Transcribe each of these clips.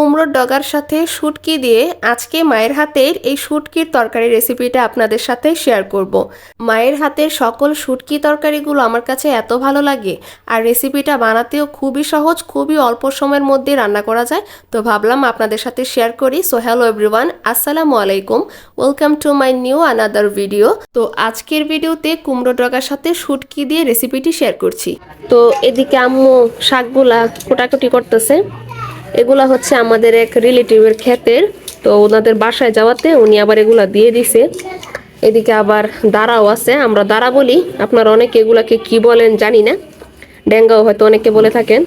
কুমড়োর ডগার সাথে শুটকি দিয়ে আজকে মায়ের হাতের এই শুটকির তরকারি রেসিপিটা আপনাদের সাথে শেয়ার করব। মায়ের হাতের সকল শুটকি তরকারিগুলো আমার কাছে এত ভালো লাগে আর রেসিপিটা বানাতেও খুবই সহজ, খুবই অল্প সময়ের মধ্যে রান্না করা যায়। তো ভাবলাম আপনাদের সাথে শেয়ার করি। সো হ্যালো এভরিওয়ান, আসসালামু আলাইকুম। Welcome to my new another video. তো আজকের ভিডিওতে কুমড়ো ডগার সাথে শুটকি দিয়ে রেসিপিটি শেয়ার করছি। তো এদিকে আম্মু শাকগুলা কোটাকুটি করতেছে। এগুলা হচ্ছে আমাদের এক রিলেটিভের ক্ষেতের। তো ওনাদের বাসায় যাওয়াতে উনি আবার এগুলা দিয়ে দিছে। এদিকে আবার দাঁড়াও আছে, আমরা দাঁড়া বলি। আপনারা অনেকে এগুলাকে কি বলেন জানি না। ডেঙ্গাও হয়তো অনেকে বলে থাকেন।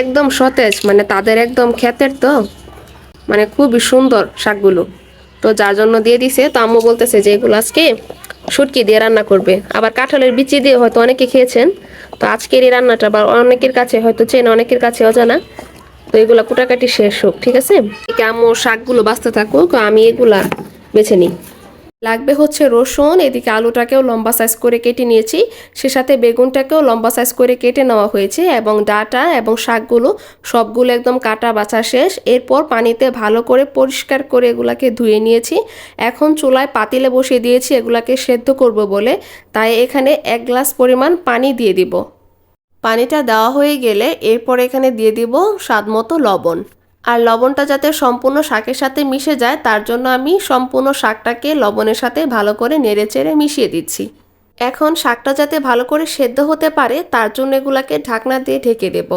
একদম সতেজ মানে তাদের একদম ক্ষেতের তো। মানে খুবই সুন্দর শাকগুলো। তো যার জন্য দিয়ে দিছে, তো আম্মু বলতেছে যে এগুলো আজকে শুটকি দিয়ে রান্না করবে। আবার কাঁঠালের বিচি দিয়ে হয়তো অনেকে খেয়েছেন, তো আজকের এই রান্নাটা বা অনেকের কাছে হয়তো চেন, অনেকের কাছে অজানা। তো এগুলো কুটাকাটি শেষ হোক, ঠিক আছে? আম্মু শাকগুলো বাঁচতে থাকুক, আমি এগুলা বেছে নিই। লাগবে হচ্ছে রসুন, এদিকে আলুটাকেও লম্বা সাইজ করে কেটে নিয়েছি। সে সাথে বেগুনটাকেও লম্বা সাইজ করে কেটে নেওয়া হয়েছে এবং ডাটা এবং শাকগুলো সবগুলো একদম কাটা বাছা শেষ। এরপর পানিতে ভালো করে পরিষ্কার করে এগুলাকে ধুয়ে নিয়েছি। এখন চুলায় পাতিলে বসিয়ে দিয়েছি, এগুলাকে সেদ্ধ করব বলে। তাই এখানে এক গ্লাস পরিমাণ পানি দিয়ে দিব। পানিটা দেওয়া হয়ে গেলে এরপর এখানে দিয়ে দিব স্বাদ মতো লবণ। আর লবণটা যাতে সম্পূর্ণ শাকের সাথে মিশে যায়, তার জন্য আমি সম্পূর্ণ শাকটাকে লবণের সাথে ভালো করে নেড়েচেড়ে মিশিয়ে দিচ্ছি। এখন শাকটা যাতে ভালো করে সেদ্ধ হতে পারে, তার জন্য এগুলাকে ঢাকনা দিয়ে ঢেকে দেব।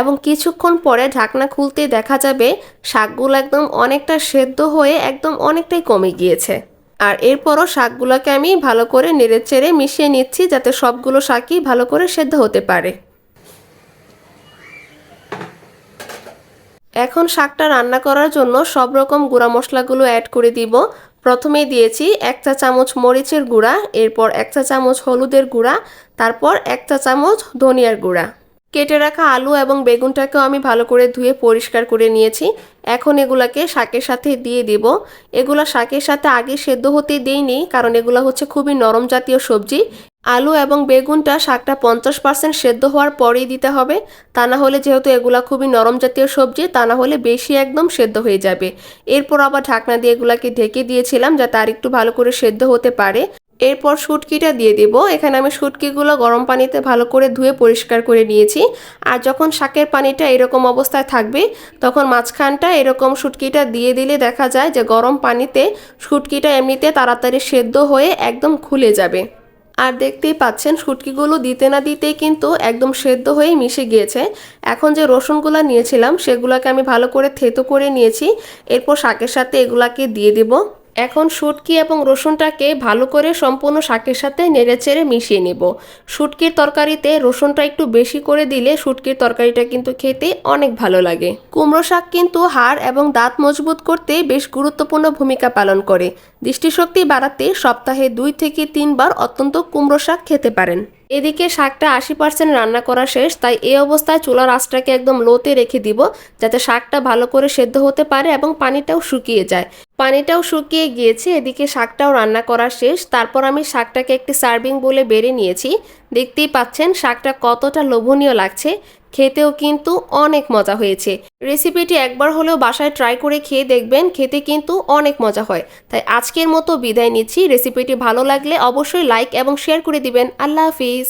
এবং কিছুক্ষণ পরে ঢাকনা খুলতে দেখা যাবে শাকগুলো একদম অনেকটা সেদ্ধ হয়ে একদম অনেকটাই কমে গিয়েছে। আর এরপরও শাকগুলোকে আমি ভালো করে নেড়েচেড়ে মিশিয়ে নিচ্ছি, যাতে সবগুলো শাকই ভালো করে সেদ্ধ হতে পারে। এখন শাকটা রান্না করার জন্য সব রকম গুঁড়া মশলাগুলো অ্যাড করে দিব। প্রথমেই দিয়েছি এক চা চামচ মরিচের গুঁড়া, এরপর এক চা চামচ হলুদের গুঁড়া, তারপর এক চা চামচ ধনিয়ার গুঁড়া। কেটে রাখা আলু এবং বেগুনটাকেও আমি ভালো করে ধুয়ে পরিষ্কার করে নিয়েছি। এখন এগুলাকে শাকের সাথে দিয়ে দিব। এগুলা শাকের সাথে আগে সেদ্ধ হতে দিইনি, কারণ এগুলো হচ্ছে খুবই নরম জাতীয় সবজি। আলু এবং বেগুনটা শাকটা পঞ্চাশ পার্সেন্ট সেদ্ধ হওয়ার পরেই দিতে হবে। তা না হলে যেহেতু এগুলা খুবই নরম জাতীয় সবজি, তা না হলে বেশি একদম সেদ্ধ হয়ে যাবে। এরপর আবার ঢাকনা দিয়ে এগুলাকে ঢেকে দিয়েছিলাম যাতে আর একটু ভালো করে সেদ্ধ হতে পারে। এরপর শুটকিটা দিয়ে দেব। এখানে আমি শুটকিগুলো গরম পানিতে ভালো করে ধুয়ে পরিষ্কার করে নিয়েছি। আর যখন শাকের পানিটা এরকম অবস্থায় থাকবে, তখন মাঝখানটা এরকম শুটকিটা দিয়ে দিলে দেখা যায় যে গরম পানিতে শুটকিটা এমনিতে তাড়াতাড়ি সেদ্ধ হয়ে একদম খুলে যাবে। আর দেখতেই পাচ্ছেন, শুটকিগুলো দিতে না দিতেই কিন্তু একদম সেদ্ধ হয়ে মিশে গিয়েছে। এখন যে রসুনগুলো নিয়েছিলাম, সেগুলোকে আমি ভালো করে থেতো করে নিয়েছি। এরপর শাকের সাথে এগুলাকে দিয়ে দেব। এখন শুটকি এবং রসুনটাকে ভালো করে সম্পূর্ণ শাকের সাথে নেড়েচেড়ে মিশিয়ে নেব। শুটকির তরকারিতে রসুনটা একটু বেশি করে দিলে শুটকির তরকারিটা কিন্তু খেতে অনেক ভালো লাগে। কুমড়ো শাক কিন্তু হাড় এবং দাঁত মজবুত করতে বেশ গুরুত্বপূর্ণ ভূমিকা পালন করে। দৃষ্টিশক্তি বাড়াতে সপ্তাহে দুই থেকে তিনবার অত্যন্ত কুমড়ো শাক খেতে পারেন। এদিকে শাকটা আশি পার্সেন্ট রান্না করা শেষ, তাই এই অবস্থায় চুলার আঁচটাকে একদম লোতে রেখে দিব, যাতে শাকটা ভালো করে সেদ্ধ হতে পারে এবং পানিটাও শুকিয়ে যায়। পানিটাও শুকিয়ে গিয়েছে, এদিকে শাকটাও রান্না করা শেষ। তারপর আমি শাকটাকে একটি সার্ভিং বলে বেড়ে নিয়েছি। দেখতেই পাচ্ছেন, শাকটা কতটা লোভনীয় লাগছে। খেতেও কিন্তু অনেক মজা হয়েছে। রেসিপিটি একবার হলেও বাসায় ট্রাই করে খেয়ে দেখবেন, খেতে কিন্তু অনেক মজা হয়। তাই আজকের মতো বিদায় নিচ্ছি। রেসিপিটি ভালো লাগলে অবশ্যই লাইক এবং শেয়ার করে দিবেন। আল্লাহ হাফিজ।